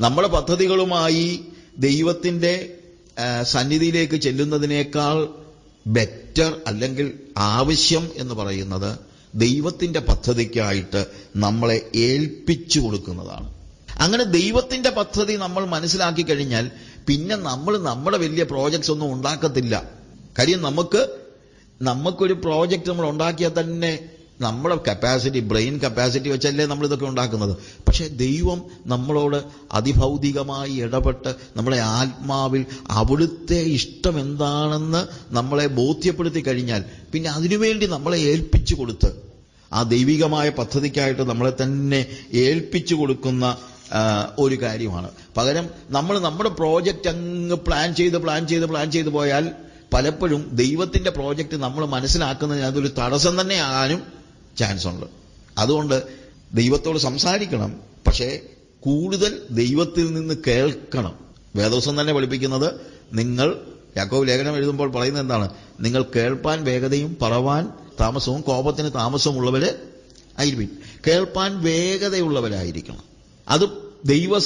നമ്മുടെ പദ്ധതികളുമായി ദൈവത്തിന്റെ സന്നിധിയിലേക്ക് ചെല്ലുന്നതിനേക്കാൾ ബെറ്റർ അല്ലെങ്കിൽ ആവശ്യം എന്ന് പറയുന്നത് ദൈവത്തിന്റെ പദ്ധതിക്കായിട്ട് നമ്മളെ ഏൽപ്പിച്ചു കൊടുക്കുന്നതാണ്. അങ്ങനെ ദൈവത്തിന്റെ പദ്ധതി നമ്മൾ മനസ്സിലാക്കി കഴിഞ്ഞാൽ പിന്നെ നമ്മൾ നമ്മുടെ വലിയ പ്രോജക്ട്സ് ഒന്നും ഉണ്ടാക്കത്തില്ല. കാര്യം നമുക്ക് നമുക്കൊരു പ്രോജക്റ്റ് നമ്മൾ ഉണ്ടാക്കിയാൽ തന്നെ നമ്മുടെ കപ്പാസിറ്റി ബ്രെയിൻ കപ്പാസിറ്റി വെച്ചല്ലേ നമ്മൾ ഇതൊക്കെ ഉണ്ടാക്കുന്നത്. പക്ഷേ ദൈവം നമ്മളോട് അതിഭൗതികമായി ഇടപെട്ട് നമ്മളെ ആത്മാവിൽ അവിടുത്തെ ഇഷ്ടം എന്താണെന്ന് നമ്മളെ ബോധ്യപ്പെടുത്തി കഴിഞ്ഞാൽ പിന്നെ അതിനുവേണ്ടി നമ്മളെ ഏൽപ്പിച്ചു കൊടുത്ത് ആ ദൈവികമായ പദ്ധതിക്കായിട്ട് നമ്മളെ തന്നെ ഏൽപ്പിച്ചു കൊടുക്കുന്ന ഒരു കാര്യമാണ്. പകരം നമ്മൾ നമ്മുടെ പ്രോജക്റ്റ് അങ്ങ് പ്ലാൻ ചെയ്ത് പ്ലാൻ ചെയ്ത് പ്ലാൻ ചെയ്ത് പോയാൽ പലപ്പോഴും ദൈവത്തിന്റെ പ്രോജക്റ്റ് നമ്മൾ മനസ്സിലാക്കുന്നതിന് അതൊരു തടസ്സം തന്നെ ആകാനും ചാൻസ് ഉണ്ട് അതുകൊണ്ട് ദൈവത്തോട് സംസാരിക്കണം. പക്ഷേ കൂടുതൽ ദൈവത്തിൽ നിന്ന് കേൾക്കണം. വേദോസം തന്നെ പഠിപ്പിക്കുന്നത് നിങ്ങൾ യാക്കോബ് ലേഖനം എഴുതുമ്പോൾ പറയുന്നത് എന്താണ്? നിങ്ങൾ കേൾപ്പാൻ വേഗതയും പറവാൻ താമസവും കോപത്തിന് താമസവും ഉള്ളവര് ആയിരിക്കും. കേൾപ്പാൻ വേഗതയുള്ളവരായിരിക്കണം. അത് ദൈവ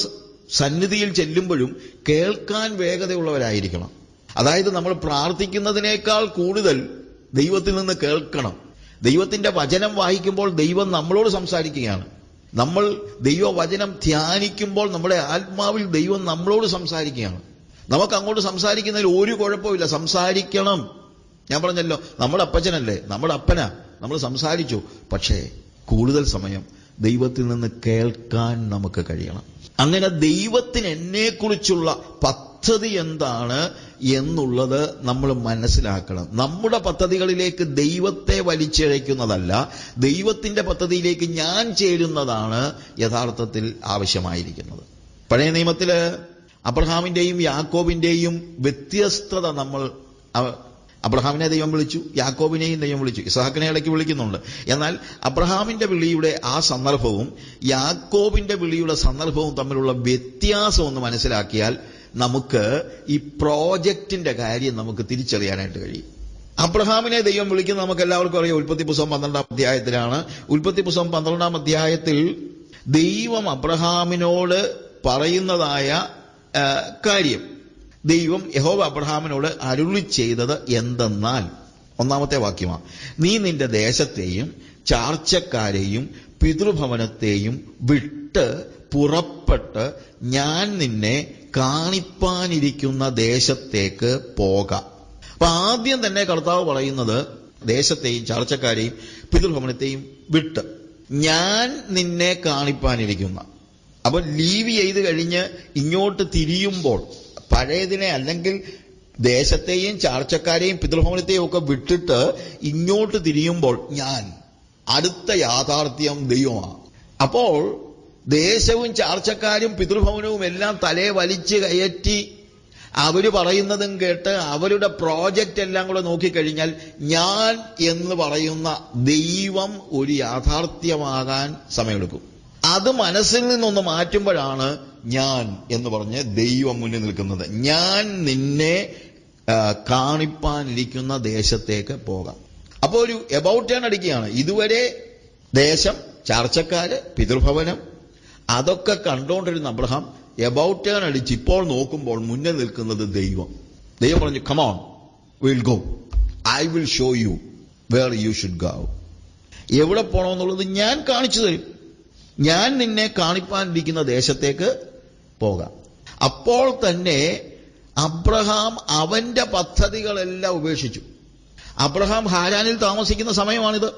സന്നിധിയിൽ ചെല്ലുമ്പോഴും കേൾക്കാൻ വേഗതയുള്ളവരായിരിക്കണം. അതായത് നമ്മൾ പ്രാർത്ഥിക്കുന്നതിനേക്കാൾ കൂടുതൽ ദൈവത്തിൽ നിന്ന് കേൾക്കണം. ദൈവത്തിന്റെ വചനം വായിക്കുമ്പോൾ ദൈവം നമ്മളോട് സംസാരിക്കുകയാണ്. നമ്മൾ ദൈവവചനം ധ്യാനിക്കുമ്പോൾ നമ്മുടെ ആത്മാവിൽ ദൈവം നമ്മളോട് സംസാരിക്കുകയാണ്. നമുക്ക് അങ്ങോട്ട് സംസാരിക്കുന്നതിൽ ഒരു കുഴപ്പമില്ല സംസാരിക്കണം. ഞാൻ പറഞ്ഞല്ലോ നമ്മുടെ അപ്പച്ചനല്ലേ? നമ്മുടെ അപ്പനാ. നമ്മൾ സംസാരിച്ചു. പക്ഷേ കൂടുതൽ സമയം ദൈവത്തിൽ നിന്ന് കേൾക്കാൻ നമുക്ക് കഴിയണം. അങ്ങനെ ദൈവത്തിന് എന്നെക്കുറിച്ചുള്ള പദ്ധതി എന്താണ് എന്നുള്ളത് നമ്മൾ മനസ്സിലാക്കണം. നമ്മുടെ പദ്ധതികളിലേക്ക് ദൈവത്തെ വലിച്ചിഴയ്ക്കുന്നതല്ല ദൈവത്തിന്റെ പദ്ധതിയിലേക്ക് ഞാൻ ചേരുന്നതാണ് യഥാർത്ഥത്തിൽ ആവശ്യമായിരിക്കുന്നത്. പഴയ നിയമത്തിൽ അബ്രഹാമിന്റെയും യാക്കോബിന്റെയും വ്യത്യസ്തത നമ്മൾ അബ്രഹാമിനെ ദൈവം വിളിച്ചു യാക്കോബിനെയും ദൈവം വിളിച്ചു ഇസഹാക്കിനെ ഇടയ്ക്ക് വിളിക്കുന്നുണ്ട്. എന്നാൽ അബ്രഹാമിന്റെ വിളിയുടെ ആ സന്ദർഭവും യാക്കോബിന്റെ വിളിയുടെ സന്ദർഭവും തമ്മിലുള്ള വ്യത്യാസം ഒന്ന് മനസ്സിലാക്കിയാൽ നമുക്ക് ഈ പ്രോജക്റ്റിന്റെ കാര്യം നമുക്ക് തിരിച്ചറിയാനായിട്ട് കഴിയും. അബ്രഹാമിനെ ദൈവം വിളിക്കുന്ന നമുക്ക് എല്ലാവർക്കും അറിയാം. ഉൽപ്പത്തി പുസ്തകം പന്ത്രണ്ടാം അധ്യായത്തിലാണ്. ഉൽപ്പത്തി പുസ്തകം പന്ത്രണ്ടാം അധ്യായത്തിൽ ദൈവം അബ്രഹാമിനോട് പറയുന്നതായ കാര്യം. ദൈവം യഹോവ അബ്രഹാമിനോട് അരുളി ചെയ്തത് എന്തെന്നാൽ ഒന്നാമത്തെ വാക്യമാണ് നീ നിന്റെ ദേശത്തെയും ചാർച്ചക്കാരെയും പിതൃഭവനത്തെയും വിട്ട് പുറപ്പെട്ട് ഞാൻ നിന്നെ കാണിപ്പാനിരിക്കുന്ന ദേശത്തേക്ക് പോക. അപ്പൊ ആദ്യം തന്നെ കർത്താവ് പറയുന്നത് ദേശത്തെയും ചർച്ചക്കാരെയും പിതൃഭവനത്തെയും വിട്ട് ഞാൻ നിന്നെ കാണിപ്പാനിരിക്കുന്ന. അപ്പൊ ലീവ് ചെയ്ത് കഴിഞ്ഞ് ഇങ്ങോട്ട് തിരിയുമ്പോൾ പഴയതിനെ അല്ലെങ്കിൽ ദേശത്തെയും ചാർച്ചക്കാരെയും പിതൃഭവനത്തെയും ഒക്കെ വിട്ടിട്ട് ഇങ്ങോട്ട് തിരിയുമ്പോൾ ഞാൻ അടുത്ത യാഥാർത്ഥ്യം ദൈവമാണ്. അപ്പോൾ ദേശവും ചാർച്ചക്കാരും പിതൃഭവനവും എല്ലാം തലേ വലിച്ച് കയറ്റി അവർ പറയുന്നതും കേട്ട് അവരുടെ പ്രോജക്റ്റ് എല്ലാം കൂടെ നോക്കിക്കഴിഞ്ഞാൽ ഞാൻ എന്ന് പറയുന്ന ദൈവം ഒരു യാഥാർത്ഥ്യമാകാൻ സമയമെടുക്കും. അത് മനസ്സിൽ നിന്നൊന്ന് മാറ്റുമ്പോഴാണ് ഞാൻ എന്ന് പറഞ്ഞ് ദൈവം മുന്നിൽ നിൽക്കുന്നത്. ഞാൻ നിന്നെ കാണിപ്പാനിരിക്കുന്ന ദേശത്തേക്ക് പോകാം. അപ്പോൾ ഒരു എബൌട്ട് ടേൺ അടിക്കുകയാണ്. ഇതുവരെ ദേശം ചാർച്ചക്കാര് പിതൃഭവനം അതൊക്കെ കണ്ടുകൊണ്ടിരുന്ന അബ്രഹാം എബൌട്ട് ടേൺ അടിച്ച് ഇപ്പോൾ നോക്കുമ്പോൾ മുന്നേ നിൽക്കുന്നത് ദൈവം. ദൈവം പറഞ്ഞു come on will go I will show you where you should go എവിടെ പോകണമെന്നുള്ളത് ഞാൻ കാണിച്ചു തരും. ഞാൻ നിന്നെ കാണിപ്പാനിരിക്കുന്ന ദേശത്തേക്ക് പോകാം. അപ്പോൾ തന്നെ അബ്രഹാം അവന്റെ പദ്ധതികളെല്ലാം ഉപേക്ഷിച്ചു. അബ്രഹാം ഹാരാനിൽ താമസിക്കുന്ന സമയമാണിത്.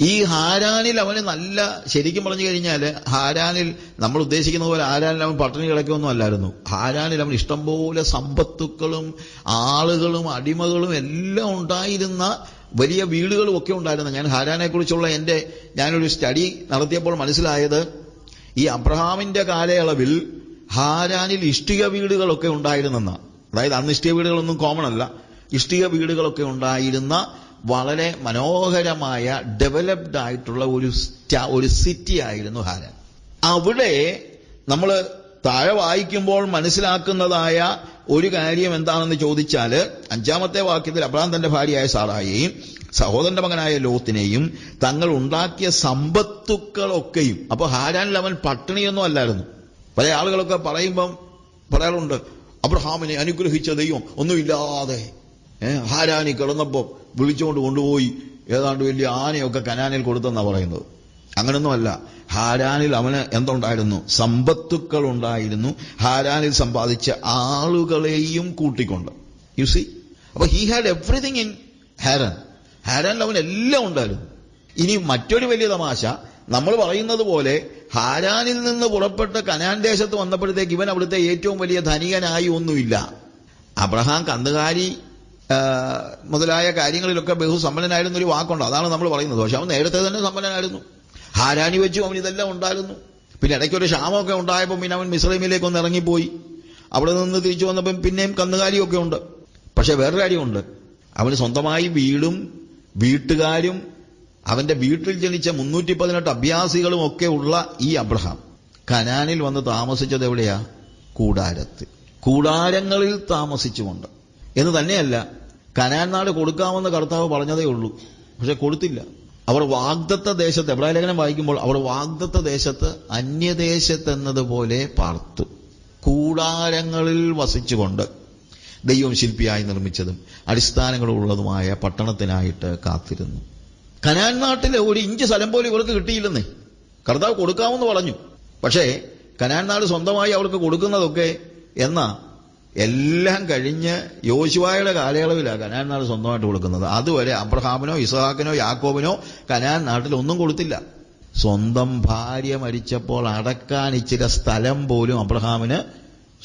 ഈ ഹാരാനിൽ അവന് നല്ല ശരിക്കും പറഞ്ഞു കഴിഞ്ഞാൽ ഹാരാനിൽ നമ്മൾ ഉദ്ദേശിക്കുന്ന പോലെ ഹാരാനിൽ അവൻ പട്ടിണി കിടക്കൊന്നും അല്ലായിരുന്നു. ഹാരാനിൽ അവൻ ഇഷ്ടംപോലെ സമ്പത്തുക്കളും ആളുകളും അടിമകളും എല്ലാം ഉണ്ടായിരുന്ന വലിയ വീടുകളും ഒക്കെ ഉണ്ടായിരുന്നു. ഞാൻ ഹാരാനെക്കുറിച്ചുള്ള എന്റെ ഞാനൊരു സ്റ്റഡി നടത്തിയപ്പോൾ മനസ്സിലായത് ഈ അബ്രഹാമിന്റെ കാലയളവിൽ ഹാരാനിൽ ഇഷ്ടിക വീടുകളൊക്കെ ഉണ്ടായിരുന്നെന്ന അതായത് അന്ന് ഇഷ്ടിക വീടുകളൊന്നും കോമൺ അല്ല. ഇഷ്ടിക വീടുകളൊക്കെ ഉണ്ടായിരുന്ന വളരെ മനോഹരമായ ഡെവലപ്ഡ് ആയിട്ടുള്ള ഒരു ഒരു സിറ്റി ആയിരുന്നു ഹാരൻ. അവിടെ നമ്മൾ താഴെ വായിക്കുമ്പോൾ മനസ്സിലാക്കുന്നതായ ഒരു കാര്യം എന്താണെന്ന് ചോദിച്ചാൽ അഞ്ചാമത്തെ വാക്യത്തിൽ അബ്രാം തന്റെ ഭാര്യയായ സാറായെയും സഹോദരന്റെ മകനായ ലോത്തിനെയും തങ്ങൾ ഉണ്ടാക്കിയ സമ്പത്തുക്കളൊക്കെയും അപ്പൊ ഹാരാനിൽ അവൻ പട്ടിണിയൊന്നും അല്ലായിരുന്നു. പല ആളുകളൊക്കെ പറയുമ്പം പറയാറുണ്ട് അബ്രഹാമിനെ അനുഗ്രഹിച്ച ദൈവം ഒന്നുമില്ലാതെ ഹാരാനി കിടന്നപ്പോൾ വിളിച്ചുകൊണ്ട് കൊണ്ടുപോയി. ഏതാണ്ട് വലിയ ആനയൊക്കെ കനാനിൽ കൊടുത്തെന്നാ പറയുന്നത്. അങ്ങനൊന്നുമല്ല. ഹാരാനിൽ അവന് എന്തുണ്ടായിരുന്നു? സമ്പത്തുക്കൾ ഉണ്ടായിരുന്നു ഹാരാനിൽ സമ്പാദിച്ച ആളുകളെയും കൂട്ടിക്കൊണ്ട്. യു സി അപ്പൊ he had everything in Haran ഹാരാനിൽ അവൻ എല്ലാം ഉണ്ടായിരുന്നു. ഇനി മറ്റൊരു വലിയ തമാശ. നമ്മൾ പറയുന്നത് പോലെ ഹാരാനിൽ നിന്ന് പുറപ്പെട്ട് കനാൻ ദേശത്ത് വന്നപ്പോഴത്തേക്ക് ഇവൻ അവിടുത്തെ ഏറ്റവും വലിയ ധനികനായി ഒന്നുമില്ല. അബ്രഹാം കന്നുകാലി ആ, മുതലായ കാര്യങ്ങളിലൊക്കെ ബഹു സമ്പന്നനായിരുന്നു ഒരു വാക്കുണ്ട്. അതാണ് നമ്മൾ പറയുന്നത്. പക്ഷെ അവൻ നേരത്തെ തന്നെ സമ്പന്നനായിരുന്നു. ഹാരാനി വെച്ചു അവൻ ഇതെല്ലാം ഉണ്ടായിരുന്നു. പിന്നെ ഇടയ്ക്കൊരു ക്ഷാമമൊക്കെ ഉണ്ടായപ്പോൾ പിന്നെ അവൻ മിശ്രമിലേക്ക് ഒന്ന് ഇറങ്ങിപ്പോയി. അവിടെ നിന്ന് തിരിച്ചു വന്നപ്പം പിന്നെയും കന്നുകാലിയൊക്കെ ഉണ്ട്. പക്ഷെ വേറൊരു കാര്യമുണ്ട്. അവന് സ്വന്തമായി വീടും വീട്ടുകാരും അവന്റെ വീട്ടിൽ ജനിച്ച മുന്നൂറ്റി പതിനെട്ട് അഭ്യാസികളും ഒക്കെ ഉള്ള ഈ അബ്രഹാം കനാനിൽ വന്ന് താമസിച്ചത് എവിടെയാ? കൂടാരത്ത്. കൂടാരങ്ങളിൽ താമസിച്ചുകൊണ്ട്. എന്ന് തന്നെയല്ല. കനാൻ നാട് കൊടുക്കാമെന്ന് കർത്താവ് പറഞ്ഞതേ ഉള്ളൂ. പക്ഷെ കൊടുത്തില്ല. അവർ വാഗ്ദത്ത ദേശത്ത് എബ്രായ ലേഖനം വായിക്കുമ്പോൾ അവർ വാഗ്ദത്ത ദേശത്ത് അന്യദേശത്തെന്നതുപോലെ പാർത്തു. കൂടാരങ്ങളിൽ വസിച്ചുകൊണ്ട് ദൈവം ശില്പിയായി നിർമ്മിച്ചതും അടിസ്ഥാനങ്ങളുള്ളതുമായ പട്ടണത്തിനായിട്ട് കാത്തിരുന്നു. കനാൻ നാട്ടിലെ ഒരു ഇഞ്ച് സ്ഥലം പോലും ഇവർക്ക് കിട്ടിയില്ലെന്നേ. കർത്താവ് കൊടുക്കാമെന്ന് പറഞ്ഞു. പക്ഷേ കനാൻ നാട് സ്വന്തമായി അവർക്ക് കൊടുക്കുന്നതൊക്കെ എന്നാ എല്ലാം കഴിഞ്ഞ് യോശുവായുടെ കാലയളവിലാണ് കനാൻ നാട് സ്വന്തമായിട്ട് കൊടുക്കുന്നത്. അതുവരെ അബ്രഹാമിനോ ഇസഹാക്കിനോ യാക്കോബിനോ കനാൻ നാട്ടിൽ ഒന്നും കൊടുത്തില്ല. സ്വന്തം ഭാര്യ മരിച്ചപ്പോൾ അടക്കാൻ ഇച്ചിരി സ്ഥലം പോലും അബ്രഹാമിന്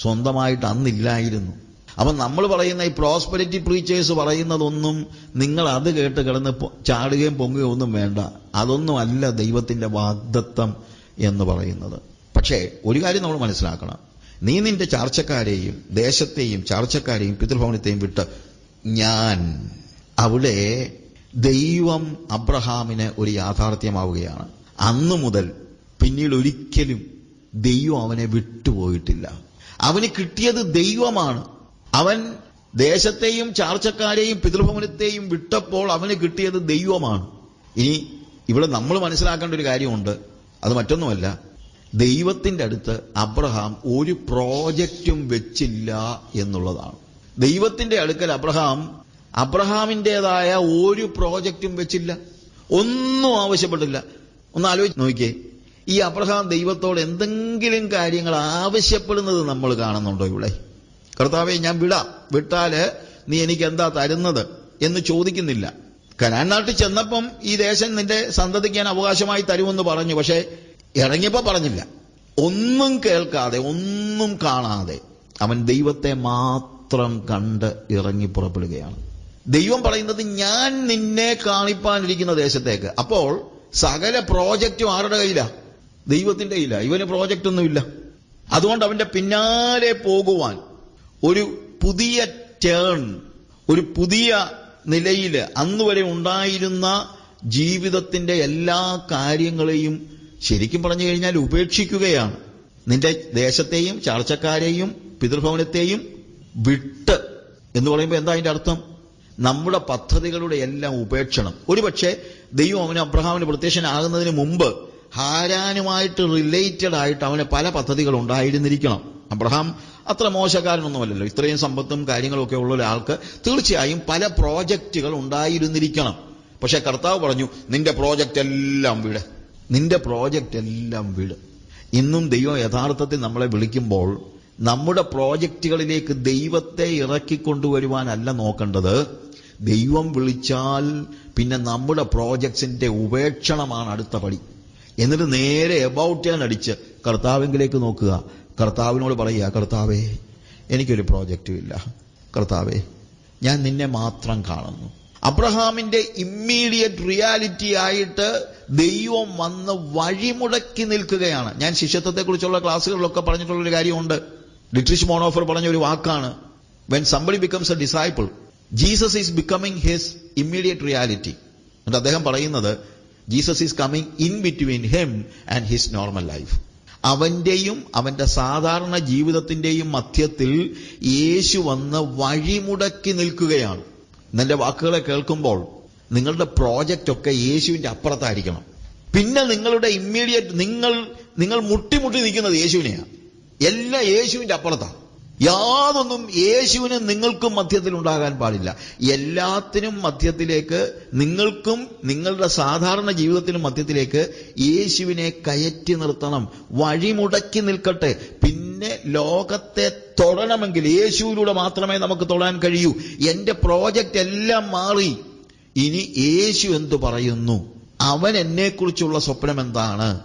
സ്വന്തമായിട്ട് അന്നില്ലായിരുന്നു. അപ്പം നമ്മൾ പറയുന്ന ഈ പ്രോസ്പെരിറ്റി പ്രീച്ചേഴ്സ് പറയുന്നതൊന്നും നിങ്ങൾ അത് കേട്ട് കിടന്ന് ചാടുകയും പൊങ്ങുകയും ഒന്നും വേണ്ട. അതൊന്നും അല്ല ദൈവത്തിന്റെ വാഗ്ദത്വം എന്ന് പറയുന്നത്. പക്ഷേ ഒരു കാര്യം നമ്മൾ മനസ്സിലാക്കണം. നീ നിന്റെ ചാർച്ചക്കാരെയും ദേശത്തെയും ചാർച്ചക്കാരെയും പിതൃഭവനത്തെയും വിട്ട് ഞാൻ അവിടെ ദൈവം അബ്രഹാമിന് ഒരു യാഥാർത്ഥ്യമാവുകയാണ്. അന്നു മുതൽ പിന്നീട് ഒരിക്കലും ദൈവം അവനെ വിട്ടുപോയിട്ടില്ല. അവന് കിട്ടിയത് ദൈവമാണ്. അവൻ ദേശത്തെയും ചാർച്ചക്കാരെയും പിതൃഭവനത്തെയും വിട്ടപ്പോൾ അവന് കിട്ടിയത് ദൈവമാണ്. ഇനി ഇവിടെ നമ്മൾ മനസ്സിലാക്കേണ്ട ഒരു കാര്യമുണ്ട്. അത് മറ്റൊന്നുമല്ല. ദൈവത്തിന്റെ അടുത്ത് അബ്രഹാം ഒരു പ്രോജക്റ്റും വെച്ചില്ല എന്നുള്ളതാണ്. ദൈവത്തിന്റെ അടുക്കൽ അബ്രഹാം അബ്രഹാമിന്റെതായ ഒരു പ്രോജക്റ്റും വെച്ചില്ല. ഒന്നും ആവശ്യപ്പെട്ടില്ല. ഒന്ന് ആലോചിച്ച് നോക്കിയേ. ഈ അബ്രഹാം ദൈവത്തോട് എന്തെങ്കിലും കാര്യങ്ങൾ ആവശ്യപ്പെടുന്നത് നമ്മൾ കാണുന്നുണ്ടോ ഇവിടെ? കർത്താവെ ഞാൻ വിടാം. വിട്ടാൽ നീ എനിക്ക് എന്താ തരുന്നത് എന്ന് ചോദിക്കുന്നില്ല. കനാൻ നാട്ടിൽ ചെന്നപ്പം ഈ ദേശം നിന്റെ സന്തതിക്ക് ഞാൻ അവകാശമായി തരുമെന്ന് പറഞ്ഞു. പക്ഷേ ഇറങ്ങിയപ്പോ പറഞ്ഞില്ല. ഒന്നും കേൾക്കാതെ ഒന്നും കാണാതെ അവൻ ദൈവത്തെ മാത്രം കണ്ട് ഇറങ്ങി പുറപ്പെടുകയാണ്. ദൈവം പറയുന്നത് ഞാൻ നിന്നെ കാണിപ്പാനിരിക്കുന്ന ദേശത്തേക്ക്. അപ്പോൾ സകല പ്രോജക്റ്റും ആരുടെ കയ്യില? ദൈവത്തിന്റെ കയ്യില. ഇവന് പ്രോജക്റ്റ് ഒന്നുമില്ല അതുകൊണ്ട് അവന്റെ പിന്നാലെ പോകുവാൻ ഒരു പുതിയ ടേൺ ഒരു പുതിയ നിലയിൽ അന്നുവരെ ഉണ്ടായിരുന്ന ജീവിതത്തിന്റെ എല്ലാ കാര്യങ്ങളെയും ശരിക്കും പറഞ്ഞു കഴിഞ്ഞാൽ ഉപേക്ഷിക്കുകയാണ്. നിന്റെ ദേശത്തെയും ചാർച്ചക്കാരെയും പിതൃഭവനത്തെയും വിട്ട് എന്ന് പറയുമ്പോൾ എന്താ അതിന്റെ അർത്ഥം? നമ്മുടെ പദ്ധതികളുടെ എല്ലാം ഉപേക്ഷണം. ഒരുപക്ഷെ ദൈവം അവന് അബ്രഹാമിന് പ്രത്യക്ഷനാകുന്നതിന് മുമ്പ് ഹാരാനുമായിട്ട് റിലേറ്റഡ് ആയിട്ട് അവന് പല പദ്ധതികൾ ഉണ്ടായിരുന്നിരിക്കണം. അബ്രഹാം അത്ര മോശക്കാരനൊന്നുമല്ലല്ലോ. ഇത്രയും സമ്പത്തും കാര്യങ്ങളും ഒക്കെ ഉള്ള ഒരാൾക്ക് തീർച്ചയായും പല പ്രോജക്റ്റുകൾ ഉണ്ടായിരുന്നിരിക്കണം. പക്ഷെ കർത്താവ് പറഞ്ഞു നിന്റെ പ്രോജക്റ്റ് എല്ലാം വിട്. നിന്റെ പ്രോജക്റ്റ് എല്ലാം വിട്. ഇന്നും ദൈവം യഥാർത്ഥത്തിൽ നമ്മളെ വിളിക്കുമ്പോൾ നമ്മുടെ പ്രോജക്റ്റുകളിലേക്ക് ദൈവത്തെ ഇറക്കിക്കൊണ്ടുവരുവാനല്ല നോക്കേണ്ടത്. ദൈവം വിളിച്ചാൽ പിന്നെ നമ്മുടെ പ്രോജക്ട്സിന്റെ ഉപേക്ഷണമാണ് അടുത്ത പടി. എന്നിട്ട് നേരെ എബൌട്ട് ഞാൻ അടിച്ച് കർത്താവിങ്കിലേക്ക് നോക്കുക. കർത്താവിനോട് പറയുക കർത്താവേ എനിക്കൊരു പ്രോജക്റ്റും ഇല്ല. കർത്താവേ ഞാൻ നിന്നെ മാത്രം കാണുന്നു. അബ്രഹാമിന്റെ ഇമ്മീഡിയറ്റ് റിയാലിറ്റി ആയിട്ട് ദൈവം വന്ന് വഴിമുടക്കി നിൽക്കുകയാണ്. ഞാൻ ശിഷ്യത്വത്തെക്കുറിച്ചുള്ള ക്ലാസ്സുകളിലൊക്കെ പറഞ്ഞിട്ടുള്ള ഒരു കാര്യമുണ്ട്. ഡിട്രിഷ് മോണോഫർ പറഞ്ഞ ഒരു വാക്കാണ്. When somebody becomes a disciple Jesus is becoming his immediate reality എന്നിട്ട് അദ്ദേഹം പറയുന്നത് Jesus is coming in between him and his normal life അവന്റെയും അവന്റെ സാധാരണ ജീവിതത്തിന്റെയും മധ്യത്തിൽ യേശു വന്ന് വഴിമുടക്കി നിൽക്കുകയാണ്. എന്നെ വാക്കുകളെ കേൾക്കുമ്പോൾ നിങ്ങളുടെ പ്രോജക്റ്റ് ഒക്കെ യേശുവിന്റെ അപ്പുറത്തായിരിക്കണം. പിന്നെ നിങ്ങളുടെ ഇമ്മീഡിയറ്റ് നിങ്ങൾ നിങ്ങൾ മുട്ടിമുട്ടി നിൽക്കുന്നത് യേശുവിനെയാണ് എല്ലാം യേശുവിന്റെ അപ്പുറത്താണ്. യാതൊന്നും യേശുവിന് നിങ്ങൾക്കും മധ്യത്തിൽ ഉണ്ടാകാൻ പാടില്ല. എല്ലാത്തിനും മധ്യത്തിലേക്ക് നിങ്ങൾക്കും നിങ്ങളുടെ സാധാരണ ജീവിതത്തിനും മധ്യത്തിലേക്ക് യേശുവിനെ കയറ്റി നിർത്തണം. വഴിമുടക്കി നിൽക്കട്ടെ. പിന്നെ ലോകത്തെ തൊടണമെങ്കിൽ യേശുവിലൂടെ മാത്രമേ നമുക്ക് തൊടാൻ കഴിയൂ. എന്റെ പ്രോജക്റ്റ് എല്ലാം മാറി. ഇനി യേശു എന്തു പറയുന്നു? അവൻ എന്നെക്കുറിച്ചുള്ള സ്വപ്നം എന്താണ്?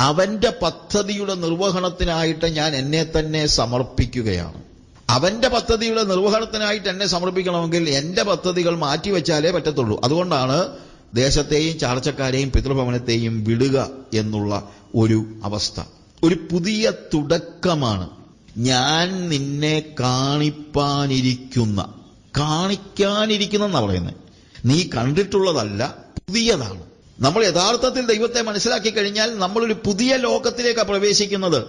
അവന്റെ പദ്ധതിയുടെ നിർവഹണത്തിനായിട്ട് ഞാൻ എന്നെ തന്നെ സമർപ്പിക്കുകയാണ്. അവന്റെ പദ്ധതിയുടെ നിർവഹണത്തിനായിട്ട് എന്നെ സമർപ്പിക്കണമെങ്കിൽ എന്റെ പദ്ധതികൾ മാറ്റിവെച്ചാലേ പറ്റത്തുള്ളൂ. അതുകൊണ്ടാണ് ദേശത്തെയും ചാർച്ചക്കാരെയും പിതൃഭവനത്തെയും വിടുക എന്നുള്ള ഒരു അവസ്ഥ. ഒരു പുതിയ തുടക്കമാണ്. ഞാൻ നിന്നെ കാണിപ്പാനിരിക്കുന്ന കാണിക്കാനിരിക്കുന്നെന്നാ പറയുന്നത്. നീ കണ്ടിട്ടുള്ളതല്ല പുതിയതാണ്. നമ്മൾ യഥാർത്ഥത്തിൽ ദൈവത്തെ മനസ്സിലാക്കി കഴിഞ്ഞാൽ നമ്മളൊരു പുതിയ ലോകത്തിലേക്കാണ് പ്രവേശിക്കുന്നത്.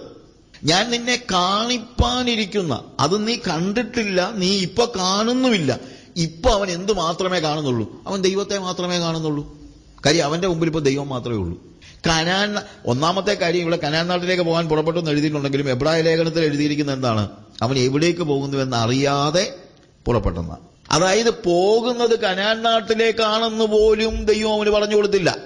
ഞാൻ നിന്നെ കാണിപ്പാനിരിക്കുന്ന അത് നീ കണ്ടിട്ടില്ല നീ ഇപ്പൊ കാണുന്നുമില്ല. ഇപ്പൊ അവൻ എന്തു മാത്രമേ കാണുന്നുള്ളൂ? അവൻ ദൈവത്തെ മാത്രമേ കാണുന്നുള്ളൂ. കാര്യം അവന്റെ മുമ്പിൽ ഇപ്പൊ ദൈവം മാത്രമേ ഉള്ളൂ. കനാൻ ഒന്നാമത്തെ കാര്യം ഇവിടെ കനാൻ നാട്ടിലേക്ക് പോകാൻ പുറപ്പെട്ടു എന്ന് എഴുതിയിട്ടുണ്ടെങ്കിലും എബ്രായ ലേഖനത്തിൽ എഴുതിയിരിക്കുന്ന എന്താണ്? അവൻ എവിടേക്ക് പോകുന്നുവെന്ന് അറിയാതെ പുറപ്പെട്ടെന്ന അതായത് പോകുന്നത് കനാൻ നാട്ടിലേക്കാണെന്ന് പോലും ദൈവം അവന് പറഞ്ഞു കൊടുത്തില്ല.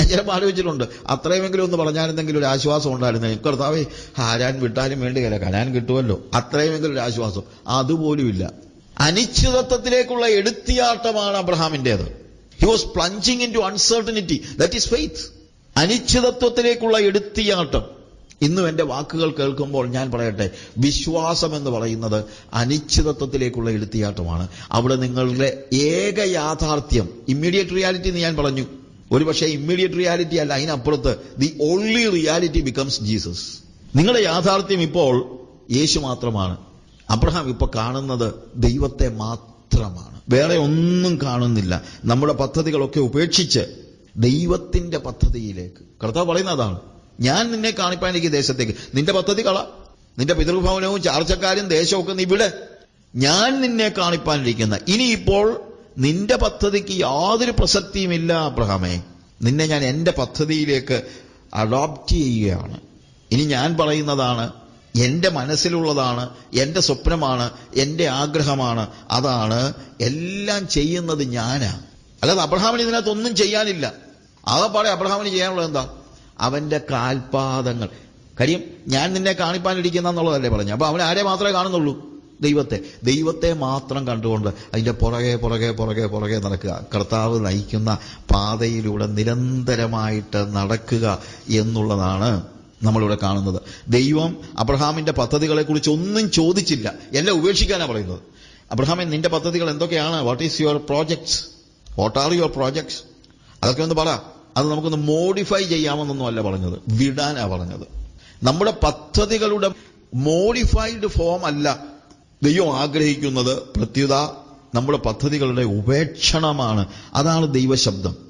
ഞാൻ ചിലപ്പോൾ ആലോചിച്ചിട്ടുണ്ട് അത്രയുമെങ്കിലും ഒന്ന് പറഞ്ഞാലെന്തെങ്കിലും ഒരു ആശ്വാസം ഉണ്ടായിരുന്നു. കർത്താവേ ആരാൻ വിട്ടാലും വേണ്ടിയല്ല കനാൻ കിട്ടുമല്ലോ. അത്രയുമെങ്കിലും ഒരു ആശ്വാസം. അതുപോലുമില്ല. അനിശ്ചിതത്വത്തിലേക്കുള്ള എടുത്തിയാട്ടമാണ് അബ്രഹാമിന്റെത്. He was plunging into uncertainty that is faith അനിശ്ചിതത്വത്തിലേക്കുള്ള എടുത്തിയാട്ടം. ഇന്നും എന്റെ വാക്കുകൾ കേൾക്കുമ്പോൾ ഞാൻ പറയട്ടെ വിശ്വാസം എന്ന് പറയുന്നത് അനിശ്ചിതത്വത്തിലേക്കുള്ള എടുത്തിയാട്ടമാണ് അവിടെ നിങ്ങളുടെ ഏക യാഥാർത്ഥ്യം ഇമ്മീഡിയറ്റ് റിയാലിറ്റി എന്ന് ഞാൻ പറഞ്ഞു. ഒരുപക്ഷെ ഇമ്മീഡിയറ്റ് റിയാലിറ്റി അല്ല അതിനപ്പുറത്ത് the only reality becomes Jesus നിങ്ങളുടെ യാഥാർത്ഥ്യം ഇപ്പോൾ യേശു മാത്രമാണ്. അബ്രഹാം ഇപ്പൊ കാണുന്നത് ദൈവത്തെ മാത്രമാണ്. വേറെ ഒന്നും കാണുന്നില്ല. നമ്മുടെ പദ്ധതികളൊക്കെ ഉപേക്ഷിച്ച് ദൈവത്തിന്റെ പദ്ധതിയിലേക്ക്. കർത്താവ് പറയുന്നതാണ് ഞാൻ നിന്നെ കാണിപ്പാനിക്ക് ദേശത്തേക്ക്. നിന്റെ പദ്ധതി കള. നിന്റെ പിതൃഭവനവും ചാർച്ചക്കാരും ദേശവും ഒക്കെ നീ വിടെ. ഞാൻ നിന്നെ കാണിപ്പാനിരിക്കുന്ന. ഇനിയിപ്പോൾ നിന്റെ പദ്ധതിക്ക് യാതൊരു പ്രസക്തിയുമില്ല അബ്രഹാമേ. നിന്നെ ഞാൻ എന്റെ പദ്ധതിയിലേക്ക് അഡോപ്റ്റ് ചെയ്യുകയാണ്. ഇനി ഞാൻ പറയുന്നതാണ് എന്റെ മനസ്സിലുള്ളതാണ് എന്റെ സ്വപ്നമാണ് എന്റെ ആഗ്രഹമാണ് അതാണ് എല്ലാം ചെയ്യുന്നത് ഞാനാ. അല്ലാതെ അബ്രഹാമിന് ഇതിനകത്തൊന്നും ചെയ്യാനില്ല. ആകെപ്പാടെ അബ്രഹാമിന് ചെയ്യാനുള്ളത് എന്താ? അവന്റെ കാൽപാദങ്ങൾ. കാര്യം ഞാൻ നിന്നെ കാണിപ്പാനിരിക്കുന്ന എന്നുള്ളതല്ലേ പറഞ്ഞു. അപ്പൊ അവൻ ആരെ മാത്രമേ കാണുന്നുള്ളൂ? ദൈവത്തെ. ദൈവത്തെ മാത്രം കണ്ടുകൊണ്ട് അതിന്റെ പുറകെ പുറകെ പുറകെ പുറകെ നടക്കുക. കർത്താവ് നയിക്കുന്ന പാതയിലൂടെ നിരന്തരമായിട്ട് നടക്കുക എന്നുള്ളതാണ് നമ്മളിവിടെ കാണുന്നത്. ദൈവം അബ്രഹാമിന്റെ പദ്ധതികളെ കുറിച്ച് ഒന്നും ചോദിച്ചില്ല. എല്ലാം ഉപേക്ഷിക്കാനാണ് പറയുന്നത്. അബ്രഹാമൻ നിന്റെ പദ്ധതികൾ എന്തൊക്കെയാണ്? What is your projects what are your projects അതൊക്കെ ഒന്ന് പറ. അത് നമുക്കൊന്ന് മോഡിഫൈ ചെയ്യാമെന്നൊന്നും അല്ല പറഞ്ഞത്. വിടാനാ പറഞ്ഞത്. നമ്മുടെ പദ്ധതികളുടെ മോഡിഫൈഡ് ഫോം അല്ല ദൈവം ആഗ്രഹിക്കുന്നത്. പ്രത്യുത നമ്മുടെ പദ്ധതികളുടെ ഉപേക്ഷണമാണ്. അതാണ് ദൈവശബ്ദം.